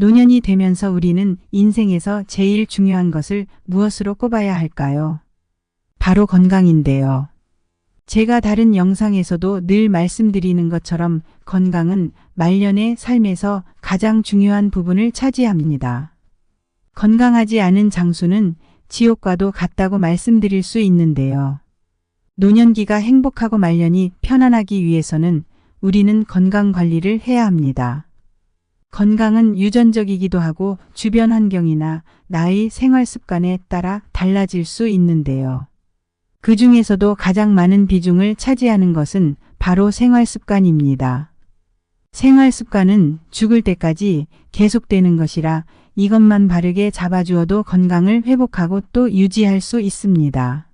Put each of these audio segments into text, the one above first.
노년이 되면서 우리는 인생에서 제일 중요한 것을 무엇으로 꼽아야 할까요? 바로 건강인데요. 제가 다른 영상에서도 늘 말씀드리는 것처럼 건강은 말년의 삶에서 가장 중요한 부분을 차지합니다. 건강하지 않은 장수는 지옥과도 같다고 말씀드릴 수 있는데요. 노년기가 행복하고 말년이 편안하기 위해서는 우리는 건강 관리를 해야 합니다. 건강은 유전적이기도 하고 주변 환경이나 나의 생활 습관에 따라 달라질 수 있는데요. 그 중에서도 가장 많은 비중을 차지하는 것은 바로 생활 습관입니다. 생활 습관은 죽을 때까지 계속되는 것이라 이것만 바르게 잡아주어도 건강을 회복하고 또 유지할 수 있습니다.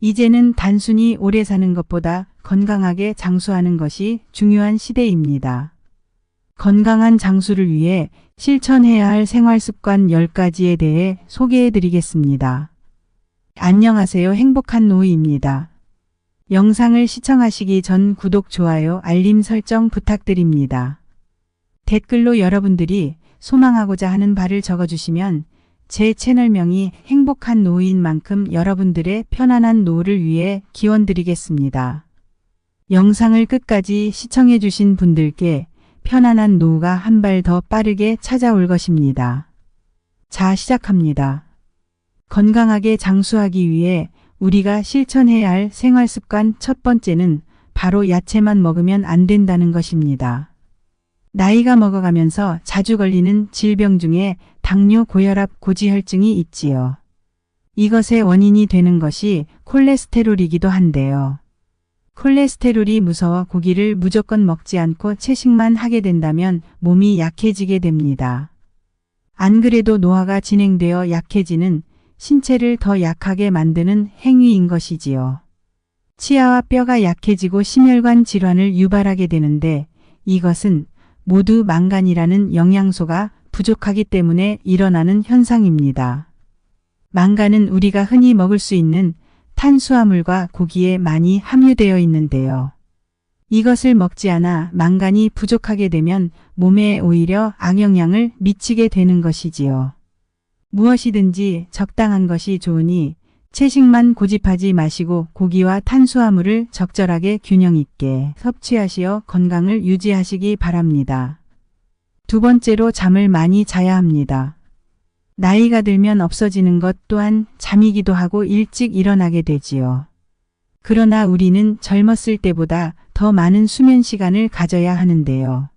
이제는 단순히 오래 사는 것보다 건강하게 장수하는 것이 중요한 시대입니다. 건강한 장수를 위해 실천해야 할 생활 습관 10가지에 대해 소개해 드리겠습니다. 안녕하세요. 행복한 노이입니다. 영상을 시청하시기 전 구독, 좋아요, 알림 설정 부탁드립니다. 댓글로 여러분들이 소망하고자 하는 바를 적어주시면 제 채널명이 행복한 노인 만큼 여러분들의 편안한 노를 위해 기원드리겠습니다. 영상을 끝까지 시청해 주신 분들께 편안한 노후가 한 발 더 빠르게 찾아올 것입니다. 자, 시작합니다. 건강하게 장수하기 위해 우리가 실천해야 할 생활 습관 첫 번째는 바로 야채만 먹으면 안 된다는 것입니다. 나이가 먹어가면서 자주 걸리는 질병 중에 당뇨, 고혈압, 고지혈증이 있지요. 이것의 원인이 되는 것이 콜레스테롤이기도 한데요. 콜레스테롤이 무서워 고기를 무조건 먹지 않고 채식만 하게 된다면 몸이 약해지게 됩니다. 안 그래도 노화가 진행되어 약해지는 신체를 더 약하게 만드는 행위인 것이지요. 치아와 뼈가 약해지고 심혈관 질환을 유발하게 되는데 이것은 모두 망간이라는 영양소가 부족하기 때문에 일어나는 현상입니다. 망간은 우리가 흔히 먹을 수 있는 탄수화물과 고기에 많이 함유되어 있는데요. 이것을 먹지 않아 망간이 부족하게 되면 몸에 오히려 악영향을 미치게 되는 것이지요. 무엇이든지 적당한 것이 좋으니 채식만 고집하지 마시고 고기와 탄수화물을 적절하게 균형 있게 섭취하시어 건강을 유지하시기 바랍니다. 두 번째로 잠을 많이 자야 합니다. 나이가 들면 없어지는 것 또한 잠이기도 하고 일찍 일어나게 되지요. 그러나 우리는 젊었을 때보다 더 많은 수면 시간을 가져야 하는데요.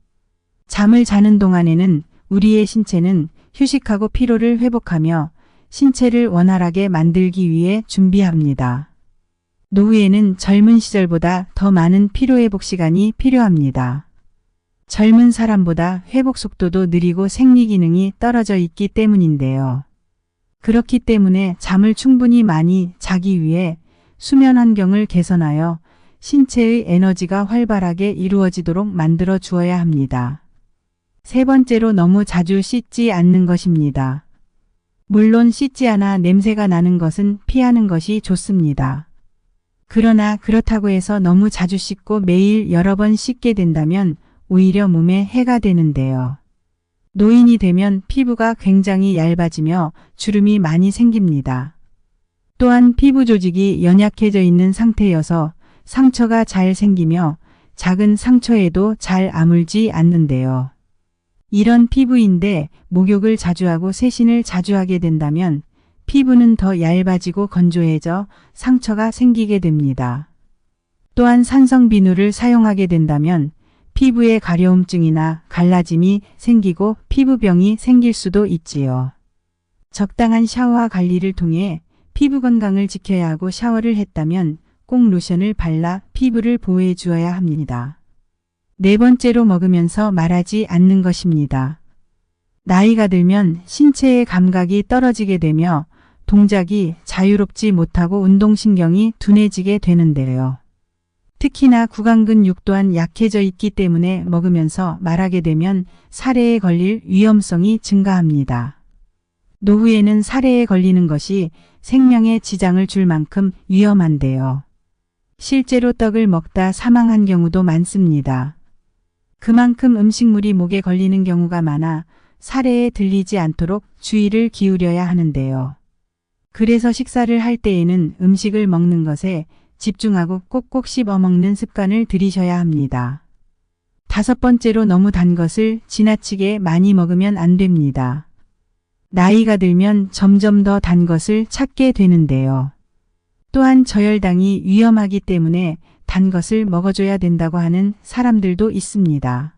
잠을 자는 동안에는 우리의 신체는 휴식하고 피로를 회복하며 신체를 원활하게 만들기 위해 준비합니다. 노후에는 젊은 시절보다 더 많은 피로회복 시간이 필요합니다. 젊은 사람보다 회복 속도도 느리고 생리 기능이 떨어져 있기 때문인데요. 그렇기 때문에 잠을 충분히 많이 자기 위해 수면 환경을 개선하여 신체의 에너지가 활발하게 이루어지도록 만들어 주어야 합니다. 세 번째로 너무 자주 씻지 않는 것입니다. 물론 씻지 않아 냄새가 나는 것은 피하는 것이 좋습니다. 그러나 그렇다고 해서 너무 자주 씻고 매일 여러 번 씻게 된다면 오히려 몸에 해가 되는데요. 노인이 되면 피부가 굉장히 얇아지며 주름이 많이 생깁니다. 또한 피부 조직이 연약해져 있는 상태여서 상처가 잘 생기며 작은 상처에도 잘 아물지 않는데요. 이런 피부인데 목욕을 자주 하고 세신을 자주 하게 된다면 피부는 더 얇아지고 건조해져 상처가 생기게 됩니다. 또한 산성 비누를 사용하게 된다면 피부에 가려움증이나 갈라짐이 생기고 피부병이 생길 수도 있지요. 적당한 샤워와 관리를 통해 피부 건강을 지켜야 하고 샤워를 했다면 꼭 로션을 발라 피부를 보호해 주어야 합니다. 네 번째로 먹으면서 말하지 않는 것입니다. 나이가 들면 신체의 감각이 떨어지게 되며 동작이 자유롭지 못하고 운동신경이 둔해지게 되는데요. 특히나 구강근 육 또한 약해져 있기 때문에 먹으면서 말하게 되면 사례에 걸릴 위험성이 증가합니다. 노후에는 사례에 걸리는 것이 생명에 지장을 줄 만큼 위험한데요. 실제로 떡을 먹다 사망한 경우도 많습니다. 그만큼 음식물이 목에 걸리는 경우가 많아 사례에 들리지 않도록 주의를 기울여야 하는데요. 그래서 식사를 할 때에는 음식을 먹는 것에 집중하고 꼭꼭 씹어 먹는 습관을 들이셔야 합니다. 다섯 번째로 너무 단 것을 지나치게 많이 먹으면 안 됩니다. 나이가 들면 점점 더 단 것을 찾게 되는데요. 또한 저혈당이 위험하기 때문에 단 것을 먹어줘야 된다고 하는 사람들도 있습니다.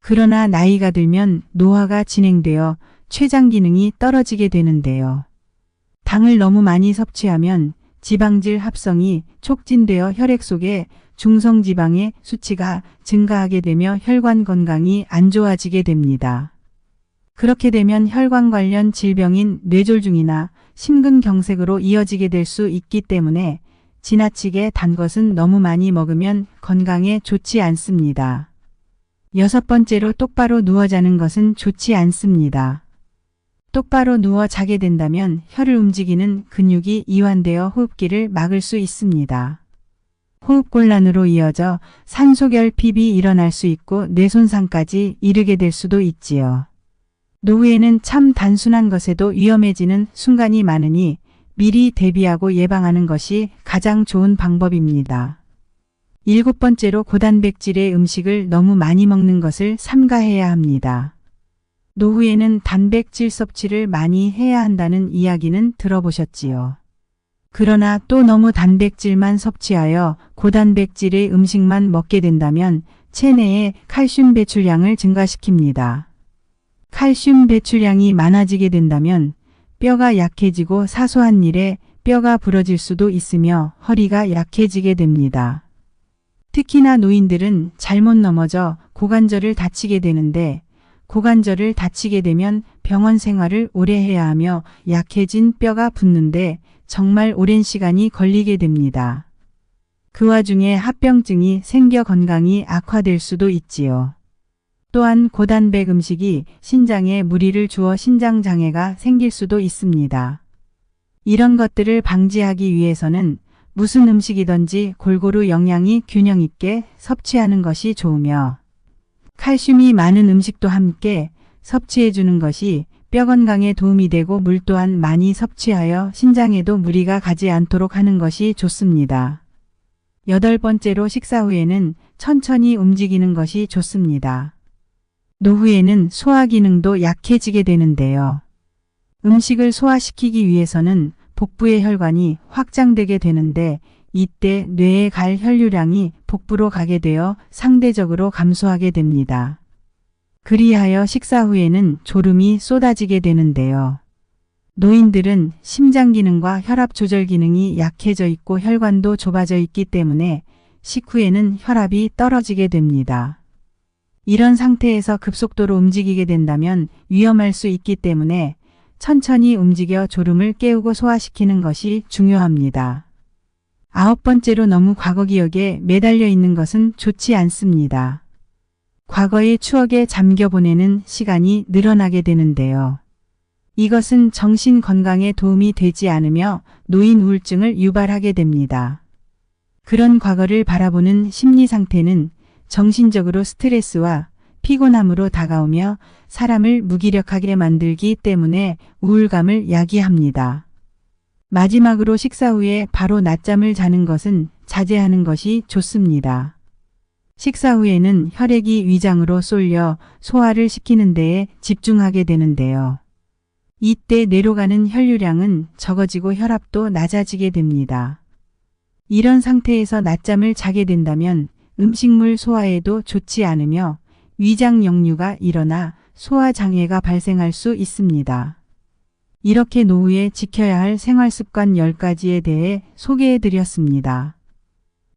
그러나 나이가 들면 노화가 진행되어 췌장 기능이 떨어지게 되는데요. 당을 너무 많이 섭취하면 지방질 합성이 촉진되어 혈액 속에 중성지방의 수치가 증가하게 되며 혈관 건강이 안 좋아지게 됩니다. 그렇게 되면 혈관 관련 질병인 뇌졸중이나 심근경색으로 이어지게 될 수 있기 때문에 지나치게 단 것은 너무 많이 먹으면 건강에 좋지 않습니다. 여섯 번째로 똑바로 누워 자는 것은 좋지 않습니다. 똑바로 누워 자게 된다면 혀를 움직이는 근육이 이완되어 호흡기를 막을 수 있습니다. 호흡곤란으로 이어져 산소결핍이 일어날 수 있고 뇌손상까지 이르게 될 수도 있지요. 노후에는 참 단순한 것에도 위험해지는 순간이 많으니 미리 대비하고 예방하는 것이 가장 좋은 방법입니다. 일곱 번째로 고단백질의 음식을 너무 많이 먹는 것을 삼가해야 합니다. 노후에는 단백질 섭취를 많이 해야 한다는 이야기는 들어보셨지요. 그러나 또 너무 단백질만 섭취하여 고단백질의 음식만 먹게 된다면 체내의 칼슘 배출량을 증가시킵니다. 칼슘 배출량이 많아지게 된다면 뼈가 약해지고 사소한 일에 뼈가 부러질 수도 있으며 허리가 약해지게 됩니다. 특히나 노인들은 잘못 넘어져 고관절을 다치게 되는데 고관절을 다치게 되면 병원 생활을 오래 해야 하며 약해진 뼈가 붙는데 정말 오랜 시간이 걸리게 됩니다. 그 와중에 합병증이 생겨 건강이 악화될 수도 있지요. 또한 고단백 음식이 신장에 무리를 주어 신장 장애가 생길 수도 있습니다. 이런 것들을 방지하기 위해서는 무슨 음식이든지 골고루 영양이 균형 있게 섭취하는 것이 좋으며 칼슘이 많은 음식도 함께 섭취해 주는 것이 뼈 건강에 도움이 되고 물 또한 많이 섭취하여 신장에도 무리가 가지 않도록 하는 것이 좋습니다. 여덟 번째로 식사 후에는 천천히 움직이는 것이 좋습니다. 노후에는 소화 기능도 약해지게 되는데요. 음식을 소화시키기 위해서는 복부의 혈관이 확장되게 되는데 이때 뇌에 갈 혈류량이 복부로 가게 되어 상대적으로 감소하게 됩니다. 그리하여 식사 후에는 졸음이 쏟아지게 되는데요. 노인들은 심장 기능과 혈압 조절 기능이 약해져 있고 혈관도 좁아져 있기 때문에 식후에는 혈압이 떨어지게 됩니다. 이런 상태에서 급속도로 움직이게 된다면 위험할 수 있기 때문에 천천히 움직여 졸음을 깨우고 소화시키는 것이 중요합니다. 아홉 번째로 너무 과거 기억에 매달려 있는 것은 좋지 않습니다. 과거의 추억에 잠겨 보내는 시간이 늘어나게 되는데요. 이것은 정신 건강에 도움이 되지 않으며 노인 우울증을 유발하게 됩니다. 그런 과거를 바라보는 심리 상태는 정신적으로 스트레스와 피곤함으로 다가오며 사람을 무기력하게 만들기 때문에 우울감을 야기합니다. 마지막으로 식사 후에 바로 낮잠을 자는 것은 자제하는 것이 좋습니다. 식사 후에는 혈액이 위장으로 쏠려 소화를 시키는 데에 집중하게 되는데요. 이때 뇌로 가는 혈류량은 적어지고 혈압도 낮아지게 됩니다. 이런 상태에서 낮잠을 자게 된다면 음식물 소화에도 좋지 않으며 위장 역류가 일어나 소화 장애가 발생할 수 있습니다. 이렇게 노후에 지켜야 할 생활 습관 10가지에 대해 소개해 드렸습니다.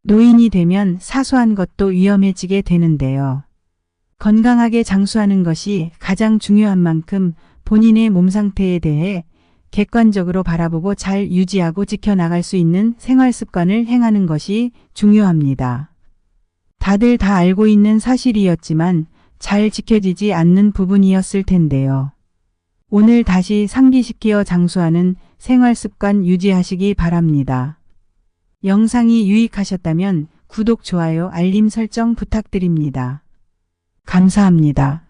노인이 되면 사소한 것도 위험해지게 되는데요. 건강하게 장수하는 것이 가장 중요한 만큼 본인의 몸 상태에 대해 객관적으로 바라보고 잘 유지하고 지켜나갈 수 있는 생활 습관을 행하는 것이 중요합니다. 다들 다 알고 있는 사실이었지만 잘 지켜지지 않는 부분이었을 텐데요. 오늘 다시 상기시키어 장수하는 생활 습관 유지하시기 바랍니다. 영상이 유익하셨다면 구독, 좋아요, 알림 설정 부탁드립니다. 감사합니다.